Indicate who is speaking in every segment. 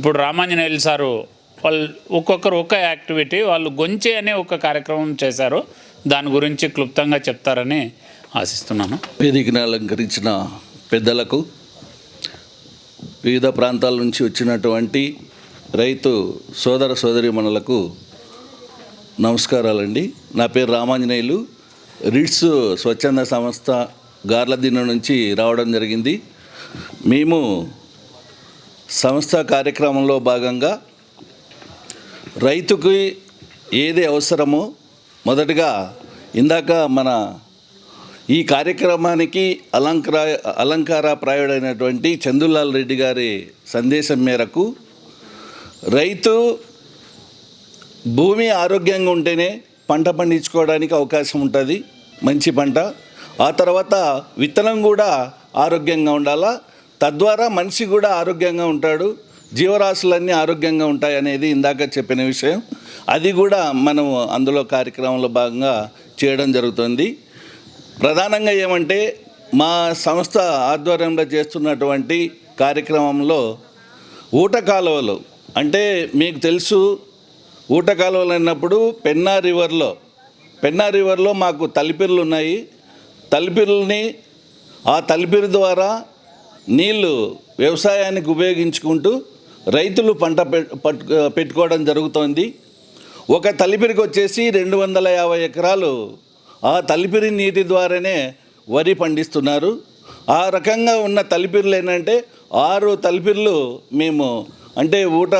Speaker 1: ఇప్పుడు రామాంజనేయులు సారు వాళ్ళు ఒక్కొక్కరు ఒక్క యాక్టివిటీ వాళ్ళు గొంచే అనే ఒక కార్యక్రమం చేశారు. దాని గురించి క్లుప్తంగా చెప్తారని ఆశిస్తున్నాను.
Speaker 2: వేదికను అలంకరించిన పెద్దలకు వివిధ ప్రాంతాల నుంచి వచ్చినటువంటి రైతు సోదర సోదరిమణులకు నమస్కారాలండి. నా పేరు రామాంజనేయులు. రిట్స్ స్వచ్ఛంద సంస్థ గార్లదిన్న నుంచి రావడం జరిగింది. మేము సంస్థ కార్యక్రమంలో భాగంగా రైతుకి ఏది అవసరమో మొదటగా ఇందాక మన ఈ కార్యక్రమానికి అలంకార అలంకారప్రాయుడైనటువంటి చందులాల్ రెడ్డి గారి సందేశం మేరకు రైతు భూమి ఆరోగ్యంగా ఉంటేనే పంట పండించుకోవడానికి అవకాశం ఉంటుంది. మంచి పంట. ఆ తర్వాత విత్తనం కూడా ఆరోగ్యంగా ఉండాలా? తద్వారా మనిషి కూడా ఆరోగ్యంగా ఉంటాడు జీవరాశులన్నీ ఆరోగ్యంగా ఉంటాయి అనేది ఇందాక చెప్పిన విషయం. అది కూడా మనం అందులో కార్యక్రమంలో భాగంగా చేయడం జరుగుతుంది. ప్రధానంగా ఏమంటే మా సంస్థ ఆధ్వర్యంలో చేస్తున్నటువంటి కార్యక్రమంలో ఊట కాలువలు అంటే మీకు తెలుసు ఊట కాలువలు అన్నప్పుడు పెన్నా రివర్లో పెన్నా రివర్లో మాకు తలిపిర్లు ఉన్నాయి. తలిపిర్లని ఆ తలిపిరి ద్వారా నీళ్ళు వ్యవసాయానికి ఉపయోగించుకుంటూ రైతులు పంట పె- పట్టు పెట్టుకోవడం జరుగుతోంది. ఒక తలిపిరికి వచ్చేసి రెండు వందల యాభై ఎకరాలు ఆ తలిపిరి నీటి ద్వారానే వరి పండిస్తున్నారు. ఆ రకంగా ఉన్న తలిపిర్లు ఏంటంటే ఆరు తలిపిర్లు మేము అంటే ఊట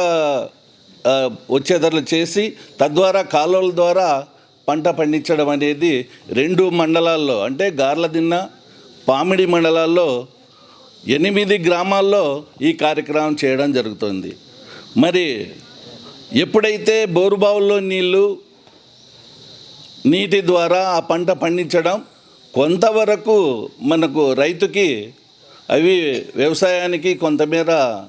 Speaker 2: ఆ, చేసి తద్వారా కాలువల ద్వారా పంట పండించడం అనేది రెండు మండలాల్లో అంటే గార్లదిన్న పామిడి మండలాల్లో ఎనిమిది గ్రామాల్లో ఈ కార్యక్రమం చేయడం జరుగుతుంది. మరి ఎప్పుడైతే బోరుబావుల్లో నీళ్ళు నీటి ద్వారా ఆ పంట పండించడం కొంతవరకు మనకు రైతుకి అవి వ్యవసాయానికి కొంతమేర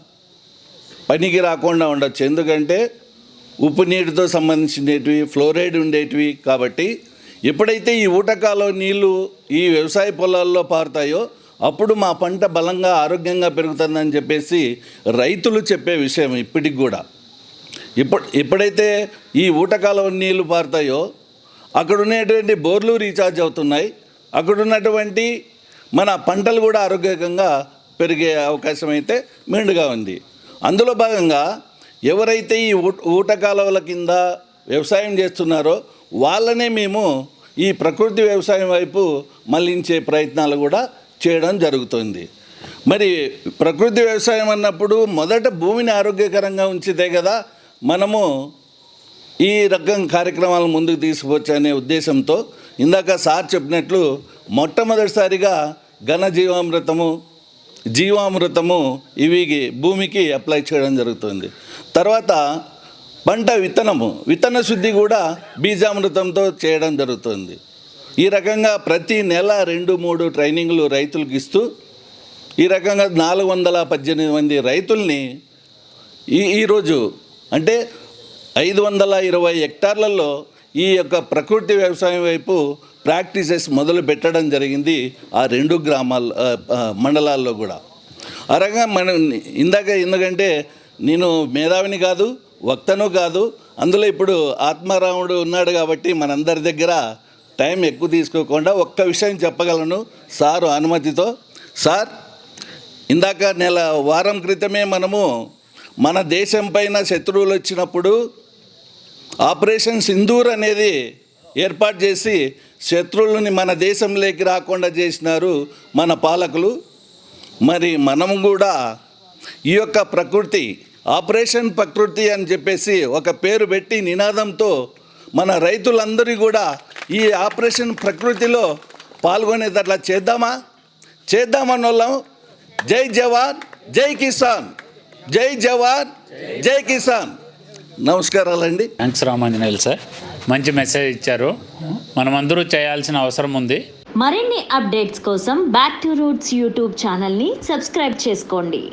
Speaker 2: పనికి రాకుండా ఉండొచ్చు. ఎందుకంటే ఉప్పు నీటితో సంబంధించినవి ఫ్లోరైడ్ ఉండేటివి కాబట్టి ఎప్పుడైతే ఈ ఊటకాలో నీళ్ళు ఈ వ్యవసాయ పొలాల్లో పారుతాయో అప్పుడు మా పంట బలంగా ఆరోగ్యంగా పెరుగుతుందని చెప్పేసి రైతులు చెప్పే విషయం ఇప్పటికి కూడా. ఇప్పుడు ఎప్పుడైతే ఈ ఊటకాలవ నీళ్ళు పారుతాయో అక్కడ ఉన్నటువంటి బోర్లు రీఛార్జ్ అవుతున్నాయి. అక్కడ ఉన్నటువంటి మన పంటలు కూడా ఆరోగ్యకంగా పెరిగే అవకాశం అయితే మెండుగా ఉంది. అందులో భాగంగా ఎవరైతే ఈ ఊటకాలవల కింద వ్యవసాయం చేస్తున్నారో వాళ్ళనే మేము ఈ ప్రకృతి వ్యవసాయం వైపు మళ్ళించే ప్రయత్నాలు కూడా చేయడం జరుగుతుంది. మరి ప్రకృతి వ్యవసాయం అన్నప్పుడు మొదట భూమిని ఆరోగ్యకరంగా ఉంచితే కదా మనము ఈ రకం కార్యక్రమాలు ముందుకు తీసుకువచ్చనే ఉద్దేశంతో ఇందాక సార్ చెప్పినట్లు మొట్టమొదటిసారిగా ఘన జీవామృతము జీవామృతము ఇవి భూమికి అప్లై చేయడం జరుగుతుంది. తర్వాత పంట విత్తనము విత్తన శుద్ధి కూడా బీజామృతంతో చేయడం జరుగుతుంది. ఈ రకంగా ప్రతి నెల రెండు మూడు ట్రైనింగ్లు రైతులకు ఇస్తూ ఈ రకంగా నాలుగు వందల పద్దెనిమిది మంది రైతుల్ని ఈ ఈరోజు అంటే ఐదు వందల ఇరవై హెక్టార్లలో ఈ యొక్క ప్రకృతి వ్యవసాయం వైపు ప్రాక్టీసెస్ మొదలు పెట్టడం జరిగింది ఆ రెండు గ్రామాల మండలాల్లో కూడా. ఆ రకంగా మనం ఇందాక ఎందుకంటే నేను మేధావిని కాదు వక్తను కాదు అందులో ఇప్పుడు ఆత్మారాముడు ఉన్నాడు కాబట్టి మనందరి దగ్గర టైం ఎక్కువ తీసుకోకుండా ఒక్క విషయం చెప్పగలను. సారు అనుమతితో. సార్ ఇందాక నెల వారం క్రితమే మనము మన దేశం పైన శత్రువులు వచ్చినప్పుడు ఆపరేషన్ సింధూర్ అనేది ఏర్పాటు చేసి శత్రువులని మన దేశంలోకి రాకుండా చేసినారు మన పాలకులు. మరి మనం కూడా ఈ యొక్క ప్రకృతి ఆపరేషన్ ప్రకృతి అని చెప్పేసి ఒక పేరు పెట్టి నినాదంతో మన రైతులందరూ కూడా ఈ ఆపరేషన్ ప్రకృతిలో పాల్గొనేటట్లా చేద్దామా? చేద్దామన్న వాళ్ళం. జై జవాన్ జై కిసాన్. జై జవాన్ జై కిసాన్. నమస్కారాలండి.
Speaker 1: Thanks Ramanjaneyulu sir. మంచి మెసేజ్ ఇచ్చారు. మనమందరూ చేయాల్సిన అవసరం ఉంది.
Speaker 3: మరిన్ని అప్డేట్స్ కోసం బ్యాక్ టు రూట్స్ యూట్యూబ్ ఛానల్ని సబ్స్క్రైబ్ చేసుకోండి.